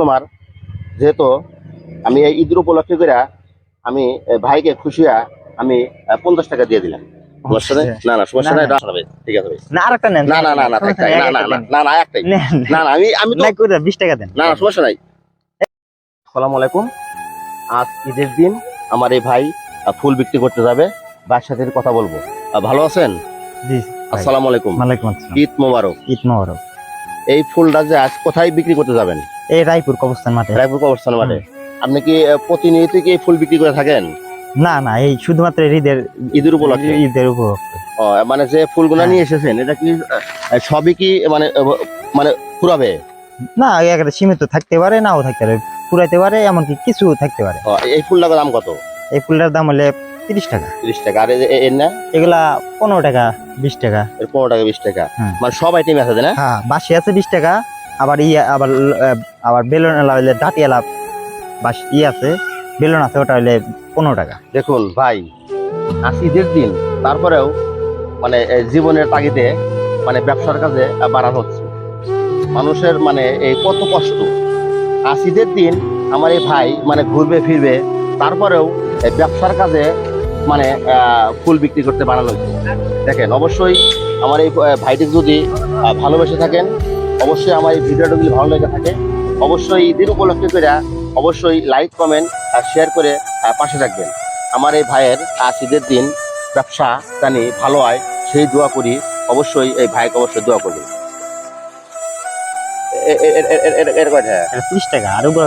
তোমার যেহেতু আমি এই ঈদের উপলক্ষে করে আমি ভাইকে খুশিয়া আমি পঞ্চাশ টাকা দিয়ে দিলাম। না না সমস্যা নাই না। ঠিক আছে না আরেকটা নেন। না না না না থাক, থাক, না না না না না একটাই। না না আমি আমি না করে বিশ টাকা দেন। না না সমস্যা নাই। আসসালামু আলাইকুম। আজ ঈদের দিন আমার এই ভাই ফুল বিক্রি করতে যাবে। ভাইয়ের সাথে কথা বলব। ভালো আছেন? জি। আসসালামু আলাইকুম। ওয়ালাইকুম আসসালাম। ঈদ মোবারক। ঈদ মোবারক। এই ফুলটা যে আজ কোথায় বিক্রি করতে যাবেন? এই রায়পুর কবস্থান মাঠে। রায়পুর কবরস্থান মাঠে। আপনি কি প্রতিনিয়ত কি এই ফুল বিক্রি করে থাকেন? না না এই শুধুমাত্র ঈদের ঈদের উপলক্ষে? ঈদের উপলক্ষে। ও, মানে যে ফুলগুলো হ্যাঁ। নিয়ে এসেছেন এটা কি সবই কি মানে মানে ফুরাবে না একটা সীমিত থাকতে পারে নাও থাকতে পারে পুরাইতে পারে এমনকি কিছু থাকতে পারে। এই ফুলটার দাম কত? এই ফুলটার দাম হলে তিরিশ টাকা। তিরিশ টাকা। আর এই এর না এগুলা পনেরো টাকা বিশ টাকা। এর পনেরো টাকা বিশ টাকা। মানে সব আইটেম আছে না? হ্যাঁ বাসি আছে বিশ টাকা আবার ইয়ে আবার আবার বেলুন হলে ডাটিয়ালা বাস ইয়ে আছে বেলুন আছে ওটা হলে পনেরো টাকা। দেখুন ভাই আজ ঈদের দিন তারপরেও মানে জীবনের তাগিদে মানে ব্যবসার কাজে বাড়ানো হচ্ছে। মানুষের মানে এই কত কষ্ট। আজ ঈদের দিন আমার এই ভাই মানে ঘুরবে ফিরবে তারপরেও এই ব্যবসার কাজে মানে ফুল বিক্রি করতে বানানো দেখেন অবশ্যই আমার এই ভাইটি যদি ভালোবেসে থাকেন অবশ্যই আমার এই ভিডিওটা যদি ভালো লেগে থাকে অবশ্যই ঈদের উপলক্ষে করে অবশ্যই লাইক কমেন্ট আর শেয়ার করে পাশে থাকবেন। আমার এই ভাইয়ের আজ ঈদের দিন ব্যবসা জানি ভালো হয় সেই দোয়া করি অবশ্যই এই ভাইকে অবশ্যই দোয়া করবেন। এ- এর কথা ত্রিশ টাকা আর উপরে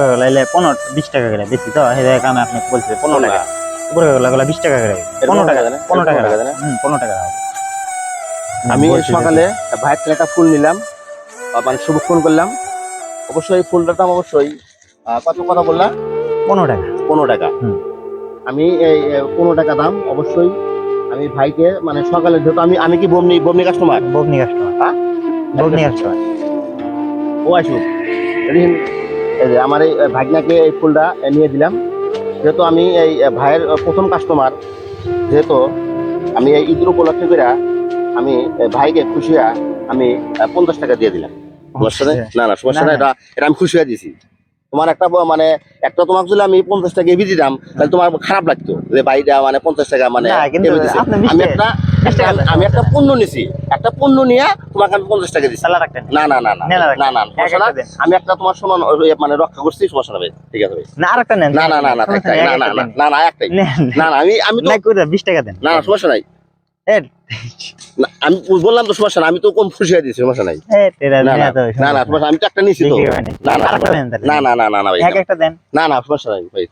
পনেরো বিশ টাকা করে বেশি তো সেই জায়গায় আপনি আপনাকে বলছি পনেরো টাকা। উপরে গেলে বিশ টাকা করে। পনেরো টাকা। পনেরো টাকা হুম পনেরো টাকা আমি যে- সকালে ভাইয়ের থেকে একটা ফুল নিলাম। মানে শুভ ফোন করলাম। অবশ্যই ফুলটার দাম অবশ্যই কত কথা বললাম পনেরো টাকা। পনেরো টাকা। আমি এই পনেরো টাকা দাম অবশ্যই আমি ভাইকে মানে সকালে যেহেতু আমি আমি কি বমনি বমনি কাস্টমার বগনি কাস্টমার হ্যাঁ? বগনি কাস্টমার ও আসুক আমার এই ভাগনাকে এই ফুলটা নিয়ে দিলাম। যেহেতু আমি এই ভাইয়ের প্রথম কাস্টমার যেহেতু আমি এই ঈদের উপলক্ষে করে আমি ভাইকে খুশিয়া আমি পঞ্চাশ টাকা দিয়ে দিলাম। সমস্যা নেই? না না সমস্যা এটা এটা আমি খুশিয়া দিছি। তোমার একটা মানে একটা তোমাকে যদি আমি পঞ্চাশ টাকা এভি দিতাম তাহলে তোমার খারাপ লাগতো। যে ভাইটা মানে পঞ্চাশ টাকা মানে আমি একটা- আমি একটা পণ্য নিছি একটা পণ্য নিয়ে তোমাকে আমি পঞ্চাশ টাকা রাখতেন না না না না না না। একটা। আমি একটা তোমার সমান মানে রক্ষা করছি সমস্যা নেই ঠিক আছে না আরেকটা নেন না না না না না না একটা না। না না একটাই না না আমি আমি বিশ টাকা দেন না না সমস্যা নাই আমি বললাম তো সমস্যা না আমি তো কম হয়ে দিছি সমস্যা নাই না না সমস্যা আমি তো একটা তো হয় নাই। না না। না না না না না একটা না না সমস্যা নাই ভাই।